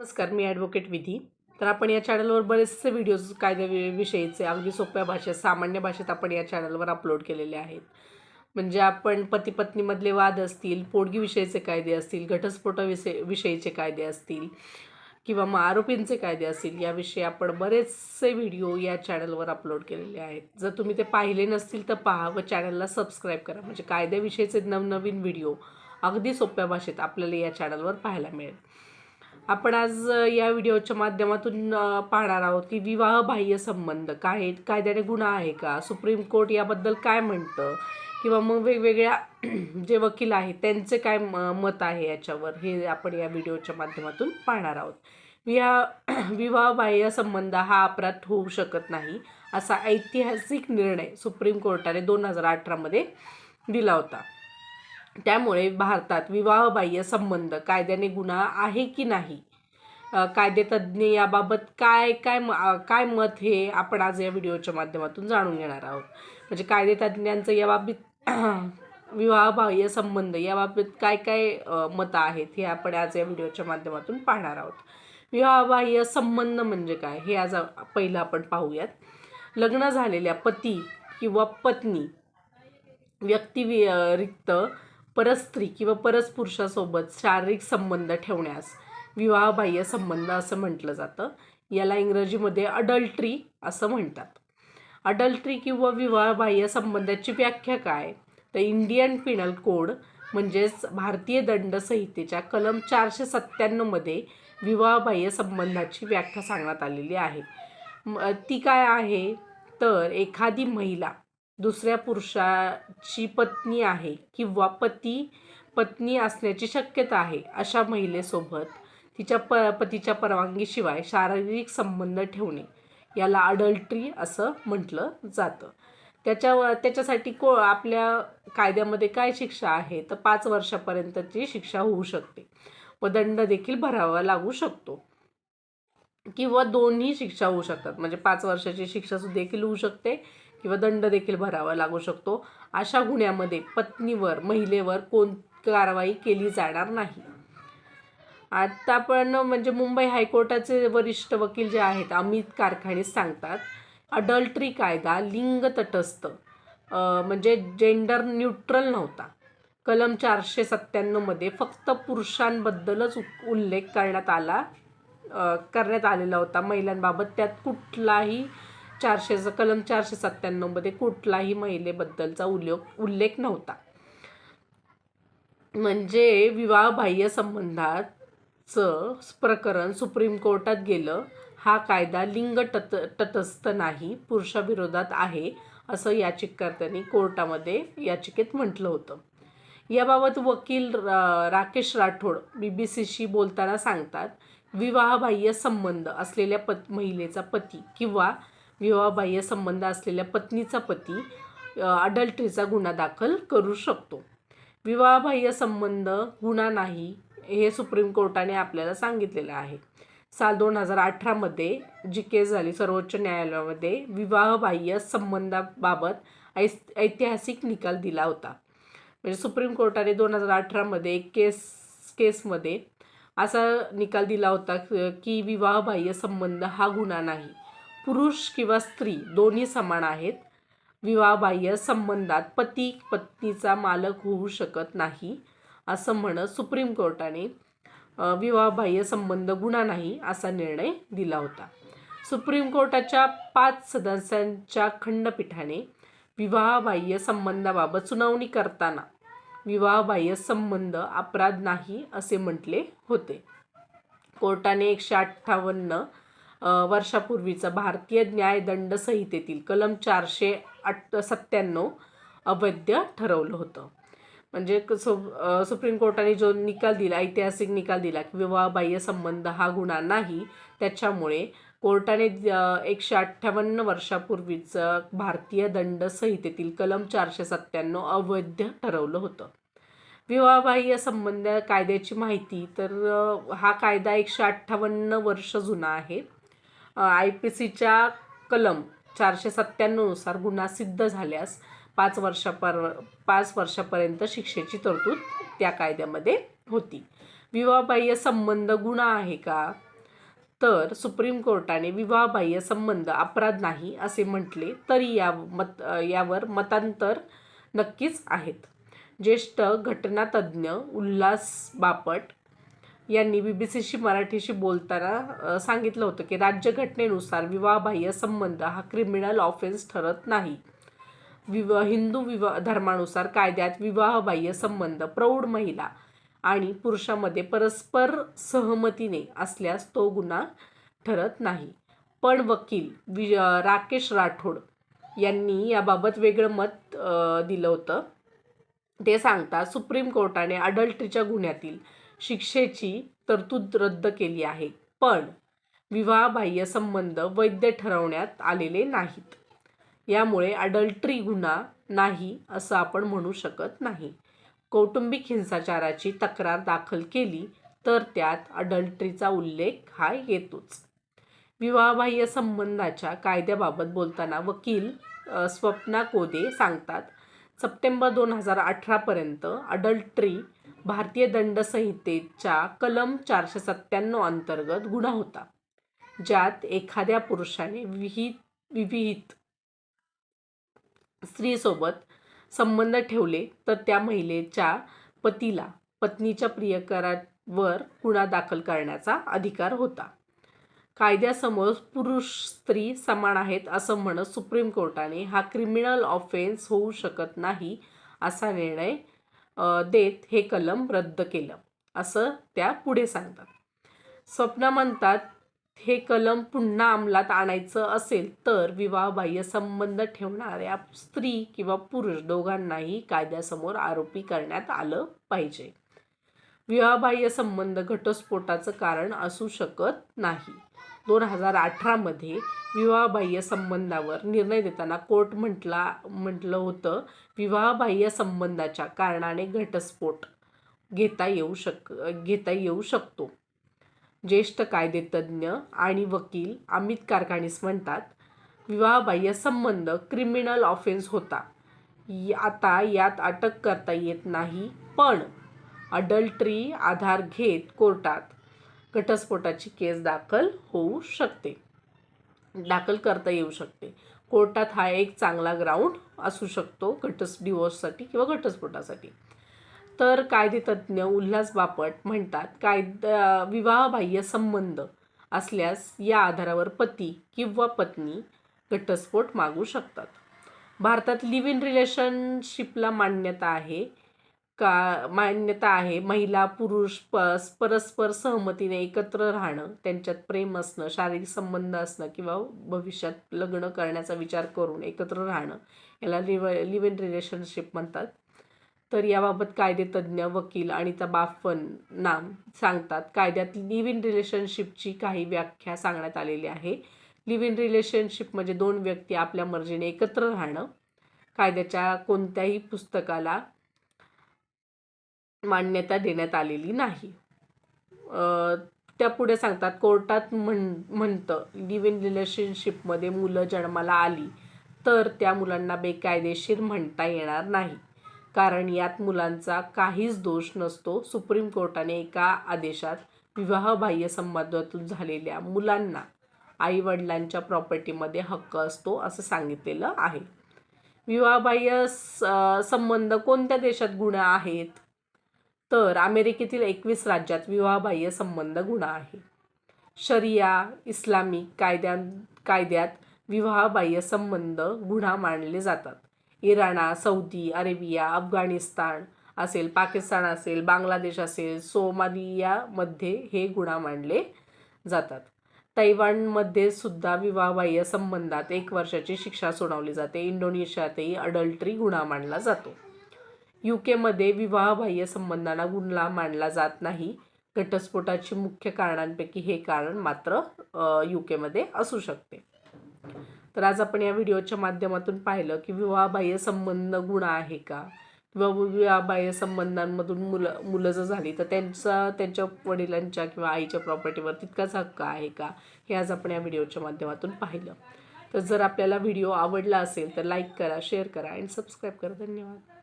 नमस्कार मी ॲडव्होकेट विधी. तर आपण या चॅनलवर बरेचसे व्हिडिओज कायद्याविषयीचे अगदी सोप्या भाषेत सामान्य भाषेत आपण या चॅनलवर अपलोड केलेले आहेत. म्हणजे आपण पती पत्नीमधले वाद असतील पोडगीविषयीचे कायदे असतील घटस्फोटाविषयी विषयीचे कायदे असतील किंवा मग आरोपींचे कायदे असतील याविषयी आपण बरेचसे व्हिडिओ या चॅनलवर अपलोड केलेले आहेत. जर तुम्ही ते पाहिले नसतील तर पहा व चॅनलला सबस्क्राईब करा. म्हणजे कायद्याविषयीचे नवनवीन व्हिडिओ अगदी सोप्या भाषेत आपल्याला या चॅनलवर पाहायला मिळेल. आपण आज या व्हिडिओच्या माध्यमातून पाहणार आहोत की विवाहबाह्य संबंध. काय आहेत कायद्याने गुन्हा आहे का? सुप्रीम कोर्ट याबद्दल काय म्हणतं? किंवा मग वेगवेगळ्या जे वकील आहेत त्यांचे काय म- मत आहे याच्यावर हे आपण या व्हिडिओच्या माध्यमातून पाहणार आहोत. विवाह विवाहबाह्य संबंध हा अपराध होऊ शकत नाही असा ऐतिहासिक निर्णय सुप्रीम कोर्टाने दोन हजार अठरामध्ये दिला होता. त्यामुळे भारतात विवाहबाह्य संबंध कायद्याने गुन्हा आहे की नाही? कायदेतज्ज्ञ याबाबत काय काय म- काय मत हे आपण आज या व्हिडिओच्या माध्यमातून जाणून घेणार आहोत. म्हणजे कायदेतज्ञांचं याबाबत विवाहबाह्य संबंध याबाबत काय काय मतं आहेत हे आपण आज या व्हिडिओच्या माध्यमातून पाहणार आहोत. विवाहबाह्य संबंध म्हणजे काय हे आज पहिलं आपण पाहूयात. लग्न झालेल्या पती किंवा पत्नी व्यक्तिरिक्त परस्त्री किंवा परस्पुरुषासोबत शारीरिक संबंध ठेवण्यास विवाहबाह्य संबंध असं म्हटलं जातं. याला इंग्रजीमध्ये अडल्ट्री असं म्हणतात. अडल्ट्री किंवा विवाहबाह्य संबंधाची व्याख्या काय? तर इंडियन पिनल कोड म्हणजेच भारतीय दंड संहितेच्या कलम चारशे सत्त्याण्णवमध्ये विवाहबाह्य संबंधाची व्याख्या सांगण्यात आलेली आहे. ती काय आहे? तर एखादी महिला दुसऱ्या पुरुषाची पत्नी आहे किंवा पती पत्नी असण्याची शक्यता आहे अशा महिलेसोबत तिच्या प पतीच्या परवानगीशिवाय शारीरिक संबंध ठेवणे याला अडल्ट्री असं म्हटलं जातं. त्याच्या त्याच्यासाठी को आपल्या कायद्यामध्ये काय शिक्षा आहे? तर पाच वर्षापर्यंतची शिक्षा होऊ शकते. व दंड देखील भरावा लागू शकतो. किंवा दोन्ही शिक्षा होऊ शकतात. म्हणजे पाच वर्षाची शिक्षा सुद्धा देखील होऊ शकते. किंवा दंड देखील भरावा लागू शकतो. अशा गुन्ह्यामध्ये पत्नीवर महिलेवर कोण कारवाई केली जाणार नाही. आता पण म्हणजे मुंबई हायकोर्टाचे वरिष्ठ वकील जे आहेत अमित कारखाने सांगतात अडल्ट्री कायदा लिंग तटस्थ म्हणजे जेंडर न्यूट्रल नव्हता. कलम चारशे सत्त्याण्णवमध्ये फक्त पुरुषांबद्दलच उ- उल्लेख करण्यात आला करण्यात आलेला होता. महिलांबाबत त्यात कुठलाही चारशेचा कलम चारशे सत्त्याण्णवमध्ये कुठलाही महिलेबद्दलचा उल्लेख उल्लेख नव्हता. म्हणजे विवाहबाह्य संबंधाचं प्रकरण सुप्रीम कोर्टात गेलं हा कायदा लिंग तत तटस्थ नाही पुरुषाविरोधात आहे असं याचिकाकर्त्यांनी कोर्टामध्ये याचिकेत म्हटलं होतं. याबाबत वकील राकेश राठोड बी बी सीशी बोलताना सांगतात विवाहबाह्य संबंध असलेल्या पत महिलेचा पती किंवा विवाहबाह्य संबंध असलेल्या पत्नीचा पती अडल्ट्रीचा गुन्हा दाखल करू शकतो. विवाहबाह्य संबंध गुन्हा नाही हे सुप्रीम कोर्टाने आपल्याला सांगितलेलं आहे. साल दोन हजार अठरामध्ये जी केस झाली सर्वोच्च न्यायालयामध्ये विवाहबाह्य संबंधाबाबत ऐस ऐतिहासिक निकाल दिला होता. म्हणजे सुप्रीम कोर्टाने दोन हजार अठरामध्ये एक केस केसमध्ये असा निकाल दिला होता की विवाहबाह्य संबंध हा गुन्हा नाही. पुरुष किंवा स्त्री दोन्ही समान आहेत. विवाहबाह्य संबंधात पती पत्नीचा मालक होऊ शकत नाही असं म्हणत सुप्रीम कोर्टाने विवाहबाह्य संबंध गुन्हा नाही असा निर्णय दिला होता. सुप्रीम कोर्टाच्या पाच सदस्यांच्या खंडपीठाने विवाहबाह्य संबंधाबाबत सुनावणी करताना विवाहबाह्य संबंध अपराध नाही असे म्हटले होते. कोर्टाने एकशे अठ्ठावन्न वर्षापूर्वीचा भारतीय न्यायदंड संहितेतील कलम चारशे अठ सत्त्याण्णव अवैध ठरवलं होतं. म्हणजे क- सु सुप्रीम कोर्टाने जो निकाल दिला ऐतिहासिक निकाल दिला की विवाहबाह्य संबंध हा गुन्हा नाही त्याच्यामुळे कोर्टाने एकशे अठ्ठावन्न वर्षापूर्वीचं भारतीय दंड संहितेतील कलम चारशे सत्त्याण्णव अवैध ठरवलं होतं. विवाहबाह्य संबंध कायद्याची माहिती तर हा कायदा एकशे अठ्ठावन्न वर्ष जुना आहे. आय पी सीच्या कलम चारशे सत्त्याण्णवनुसार गुन्हा सिद्ध झाल्यास पाच वर्षापर पाच वर्षापर्यंत शिक्षेची तरतूद त्या कायद्यामध्ये होती. विवाहबाह्य संबंध गुन्हा आहे का? तर सुप्रीम कोर्टाने विवाहबाह्य संबंध अपराध नाही असे म्हटले तरी या मत यावर मतांतर नक्कीच आहेत. ज्येष्ठ घटनातज्ज्ञ उल्हास बापट यांनी बी बी सीशी मराठीशी बोलताना सांगितलं होतं की राज्यघटनेनुसार विवाहबाह्य संबंध हा क्रिमिनल ऑफेन्स ठरत नाही. विवा हिंदू विवाह धर्मानुसार कायद्यात विवाहबाह्य संबंध प्रौढ महिला आणि पुरुषामध्ये परस्पर सहमतीने असल्यास तो गुन्हा ठरत नाही. पण वकील वि राकेश राठोड यांनी याबाबत वेगळं मत दिलं होतं. ते सांगता सुप्रीम कोर्टाने अडल्ट्रीच्या गुन्ह्यातील शिक्षेची तरतूद रद्द केली आहे. पण विवाहबाह्य संबंध वैध ठरवण्यात आलेले नाहीत. यामुळे अडल्ट्री गुन्हा नाही असं आपण म्हणू शकत नाही. कौटुंबिक हिंसाचाराची तक्रार दाखल केली तर त्यात अडल्ट्रीचा उल्लेख हा येतोच. विवाहबाह्य संबंधाच्या कायद्याबाबत बोलताना वकील स्वप्ना कोदे सांगतात सप्टेंबर दोन हजार अठरापर्यंत अडल्ट्री भारतीय दंडसंहितेच्या कलम चारशे सत्त्याण्णव अंतर्गत गुन्हा होता ज्यात एखाद्या पुरुषाने विहित विविहित स्त्रीसोबत संबंध ठेवले तर त्या महिलेच्या पतीला पत्नीच्या प्रियकरावर गुन्हा दाखल करण्याचा अधिकार होता. कायद्यासमोर पुरुष स्त्री समान आहेत असं म्हणत सुप्रीम कोर्टाने हा क्रिमिनल ऑफेन्स होऊ शकत नाही असा निर्णय देत हे कलम रद्द केलं. असं त्या पुढे सांगतात. स्वप्न म्हणतात हे कलम पुन्हा अंमलात आणायचं असेल तर विवाहबाह्य संबंध ठेवणाऱ्या स्त्री किंवा पुरुष दोघांनाही कायद्यासमोर आरोपी करण्यात आलं पाहिजे. विवाहबाह्य संबंध घटस्फोटाचं कारण असू शकत नाही. दोन हजार अठरामध्ये विवाहबाह्य संबंधावर निर्णय देताना कोर्ट म्हटला म्हटलं होतं विवाहबाह्य संबंधाच्या कारणाने घटस्फोट घेता येऊ शक घेता येऊ शकतो. ज्येष्ठ कायदेतज्ञ आणि वकील अमित कारखानीस म्हणतात विवाहबाह्य संबंध क्रिमिनल ऑफेन्स होता. आता यात अटक करता येत नाही पण अडल्ट्री आधार घेत कोर्टात घटस्फोटाची केस दाखल होऊ शकते. दाखल करता येऊ शकते. कोर्टात हा एक चांगला ग्राउंड असू शकतो घटस डिवोर्ससाठी किंवा घटस्फोटासाठी. तर कायदेतज्ञ उल्हास बापट म्हणतात कायदा विवाहबाह्य संबंध असल्यास या आधारावर पती किंवा पत्नी घटस्फोट मागू शकतात. भारतात लिव्ह इन रिलेशनशिपला मान्यता आहे. का मान्यता आहे. महिला पुरुष प परस्पर सहमतीने एकत्र राहणं त्यांच्यात प्रेम असणं शारीरिक संबंध असणं किंवा भविष्यात लग्न करण्याचा विचार करून एकत्र राहणं याला लिव्ह लिव्ह इन रिलेशनशिप म्हणतात. तर याबाबत कायदेतज्ञ वकील अनिता बाफन नाम सांगतात. कायद्यात लिव्ह इन रिलेशनशिपची काही व्याख्या सांगण्यात आलेली आहे. लिव्ह इन रिलेशनशिप म्हणजे दोन व्यक्ती आपल्या मर्जीने एकत्र राहणं. कायद्याच्या कोणत्याही पुस्तकाला मान्यता देण्यात आलेली नाही. त्या पुढे सांगतात कोर्टात म्हण म्हणतं लिव्ह इन रिलेशनशिपमध्ये मुलं जन्माला आली तर त्या मुलांना बेकायदेशीर म्हणता येणार नाही. कारण यात मुलांचा काहीच दोष नसतो. सुप्रीम कोर्टाने एका आदेशात विवाहबाह्य संबंधातून झालेल्या मुलांना आईवडिलांच्या प्रॉपर्टीमध्ये हक्क असतो असं सांगितलेलं आहे. विवाहबाह्य स- संबंध कोणत्या देशात गुन्हा आहेत? तर अमेरिकेतील एकवीस राज्यात विवाहबाह्य संबंध गुन्हा आहे. शरिया इस्लामिक कायद्या कायद्यात विवाहबाह्य संबंध गुन्हा मानले जातात. इराणा सौदी अरेबिया अफगाणिस्तान असेल पाकिस्तान असेल बांगलादेश असेल सोमालियामध्ये हे गुन्हा मानले जातात. तैवानमध्ये सुद्धा विवाहबाह्य संबंधात एक वर्षाची शिक्षा सुनावली जाते. इंडोनेशियातही अडल्ट्री गुन्हा मानला जातो. यू केमध्ये विवाहबाह्य संबंधांना गुन्हा मानला जात नाही. घटस्फोटाची मुख्य कारणांपैकी हे कारण मात्र यू केमध्ये असू शकते. तर आज आपण या व्हिडिओच्या माध्यमातून पाहिलं की विवाहबाह्य संबंध गुन्हा आहे का? किंवा विवाहबाह्य संबंधांमधून मुलं मुलं जर झाली तर त्यांचा त्यांच्या वडिलांच्या किंवा आईच्या प्रॉपर्टीवर तितकाच हक्क आहे का? हे आज आपण या व्हिडिओच्या माध्यमातून पाहिलं. तर जर आपल्याला व्हिडिओ आवडला असेल तर लाईक करा शेअर करा आणि सबस्क्राईब करा. धन्यवाद.